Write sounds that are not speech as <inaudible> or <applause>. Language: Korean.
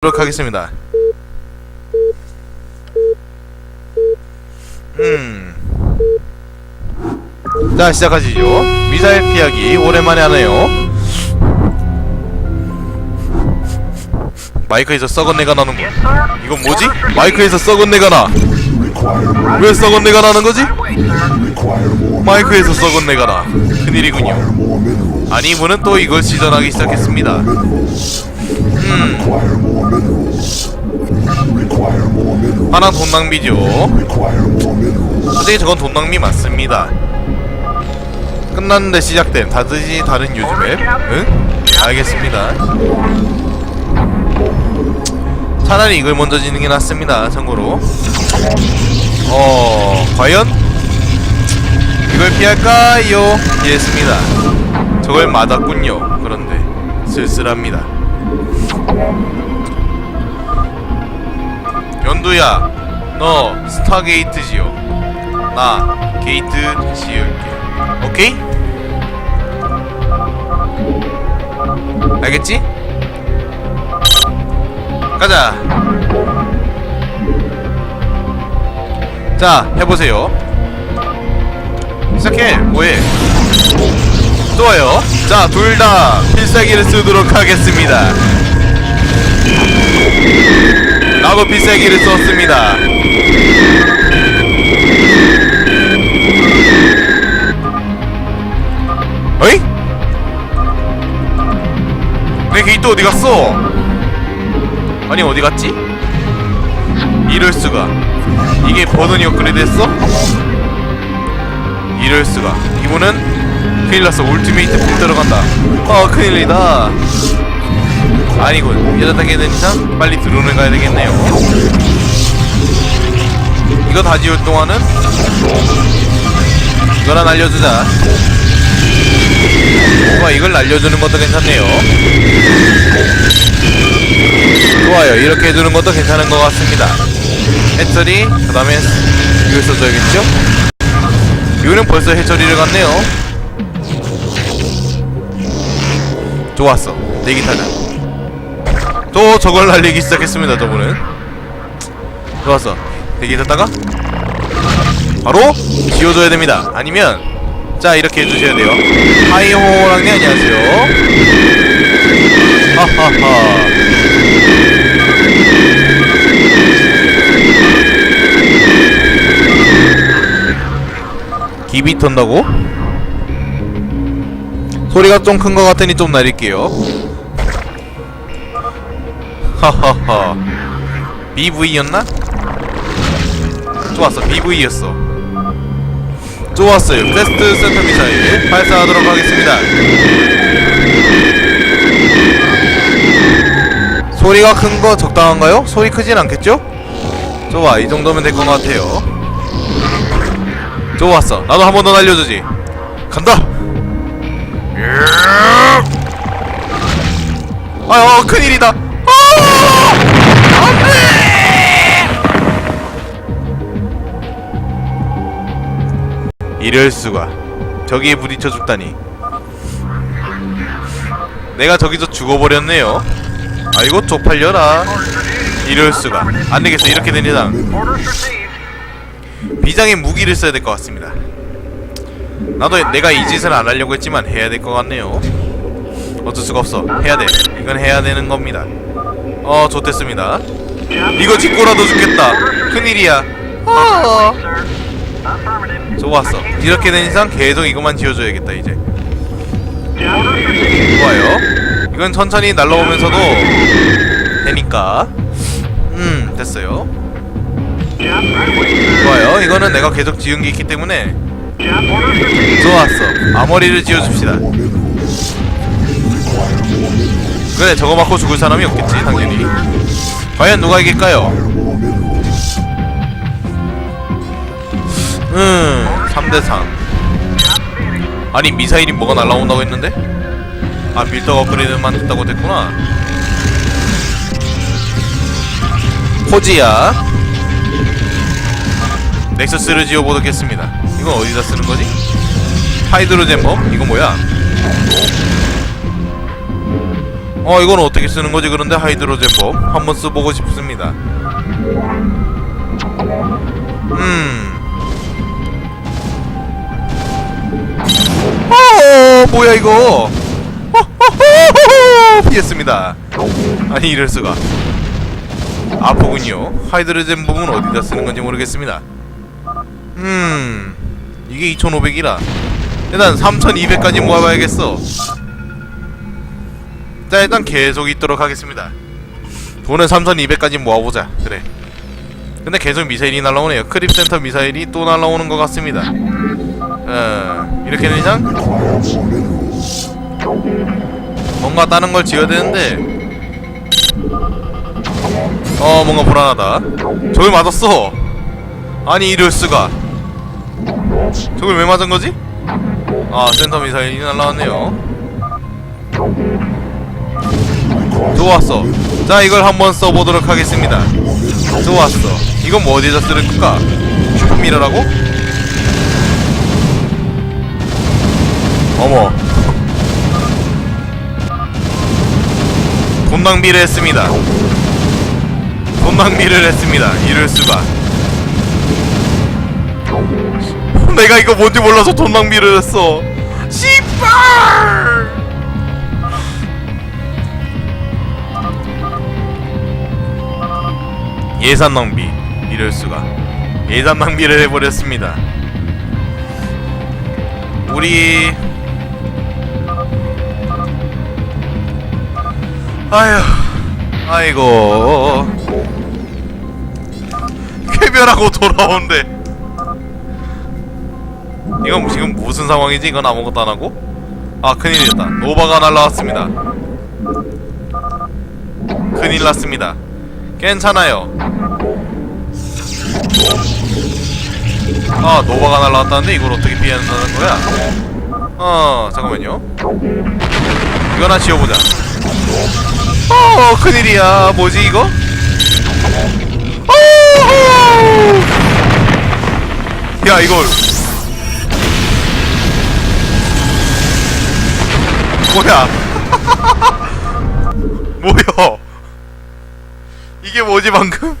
하도록 하겠습니다. 음. 자, 시작하시죠. 미사일 피하기 오랜만에 하네요. 마이크에서 썩은 내가 나는 거. 이건 뭐지? 마이크에서 썩은 내가 나. 왜 썩은 내가 나는 거지? 마이크에서 썩은 내가 나. 큰일이군요. 아니 이분은 또 이걸 시전하기 시작했습니다. 하나 돈 낭비죠. 솔직히 저건 돈 낭비 맞습니다. 끝났는데 시작된 다듯이 다른 요즘에 응? 알겠습니다. 차라리 이걸 먼저 지는 게 낫습니다. 참고로. 어, 과연 이걸 피할까요? 피했습니다. 저걸 맞았군요. 그런데 쓸쓸합니다. 연두야, 너 스타게이트 지어. 나 게이트 지을게. 오케이? 알겠지? 가자. 자, 해보세요. 시작해. 뭐해? 좋아요. 자, 둘 다 필살기를 쓰도록 하겠습니다. 나도 필살기를 썼습니다. 어이? 내 게이트 어디 갔어? 아니 어디 갔지? 이럴 수가. 이게 버전이 업그레이드 했어? 이럴 수가. 이분은 큰일 났어. 울티메이트 품 들어간다. 아 큰일이다. 아니군. 된 이상 빨리 드론을 가야 되겠네요. 이거 다 지울 동안은 이거나 날려주자. 와 이걸 날려주는 것도 괜찮네요. 좋아요. 이렇게 해주는 것도 괜찮은 것 같습니다. 해처리 그 다음에 이걸 써줘야겠죠? 이거는 벌써 해처리를 갔네요. 좋았어. 대기 타자. 또 저걸 날리기 시작했습니다. 저분은. 좋았어. 대기 탔다가 바로 지워줘야 됩니다. 아니면 자 이렇게 해주셔야 돼요. 하이호랑님 안녕하세요. 하하하. 기비 턴다고? 소리가 좀 큰 것 같으니 좀 날릴게요. 하하하. BV였나? 좋았어. BV였어. 좋았어요. 베스트 센터 미사일 발사하도록 하겠습니다. 소리가 큰 거 적당한가요? 소리 크진 않겠죠? 좋아. 이 정도면 될 것 같아요. 좋았어. 나도 한 번 더 날려주지. 간다. 아, 어, 큰일이다. 이럴 수가. 저기에 부딪혀 죽다니. 내가 저기서 죽어버렸네요. 아이고 쪽팔려라. 이럴 수가. 안 되겠어. 이렇게 된 이상 비장의 무기를 써야 될 것 같습니다. 나도 내가 이 짓을 안 하려고 했지만 해야 될 것 같네요. 어쩔 수가 없어. 해야 돼. 이건 해야 되는 겁니다. 어, 좋댔습니다. 이거 짚고라도 죽겠다. 큰일이야. 어. 좋았어. 이렇게 된 이상 계속 이것만 지어줘야겠다 이제. 좋아요. 이건 천천히 날라오면서도 되니까. 음, 됐어요. 좋아요. 이거는 내가 계속 지은 게 있기 때문에 좋았어. 아머리를 지어줍시다. 그래, 저거 맞고 죽을 사람이 없겠지, 당연히. 과연 누가 이길까요? 음, 3대3. 아니, 미사일이 뭐가 날라온다고 했는데? 아, 빌더 업그레이드만 됐다고 됐구나. 포지야. 넥서스를 지어보겠습니다. 이건 어디다 쓰는 거지? 하이드로젠 범? 이거 뭐야? 어 이건 어떻게 쓰는 거지 그런데 하이드로젠 법 한번 써보고 싶습니다 음 어, 뭐야 이거? <laughs> 피했습니다. 아니 이럴 수가. 아프군요. 하이드로젠 bom은 어디다 쓰는 건지 모르겠습니다. 음, 이게 2,500이라. 일단 3,200까지 모아봐야겠어. 자 일단 계속 있도록 하겠습니다. 돈은 3,200까지 모아보자. 그래. 근데 계속 미사일이 날라오네요. 크립 센터 미사일이 또 날라오는 것 같습니다. 어, 이렇게 된 이상 뭔가 다른 걸 지어야 되는데 어 뭔가 불안하다. 저걸 맞았어. 아니 이럴 수가. 저걸 왜 맞은 거지? 아 센터 미사일이 날라왔네요. 좋았어. 자 이걸 한번 써보도록 하겠습니다. 좋았어. 이건 뭐 어디다 쓸까? 슈퍼미러라고? 어머. 돈 낭비를 했습니다. 돈 낭비를 했습니다. 이럴 수가. 내가 이거 뭔지 몰라서 돈 낭비를 했어. 씨발! 예산 낭비. 이럴 수가. 예산 낭비를 해버렸습니다. 우리 아휴 아이고. 쾌변하고 돌아온대 이건 지금 무슨 상황이지? 이건 아무것도 안 하고? 아 큰일이다. 노바가 날라왔습니다. 큰일 났습니다. 괜찮아요. 아 노바가 날라왔다는데 이걸 어떻게 피해야 한다는 거야? 어 잠깐만요. 이거나 지워보자 어 큰일이야 뭐지 이거? 어허! 야 이걸 뭐야 <laughs> 뭐야 이게 뭐지 방금?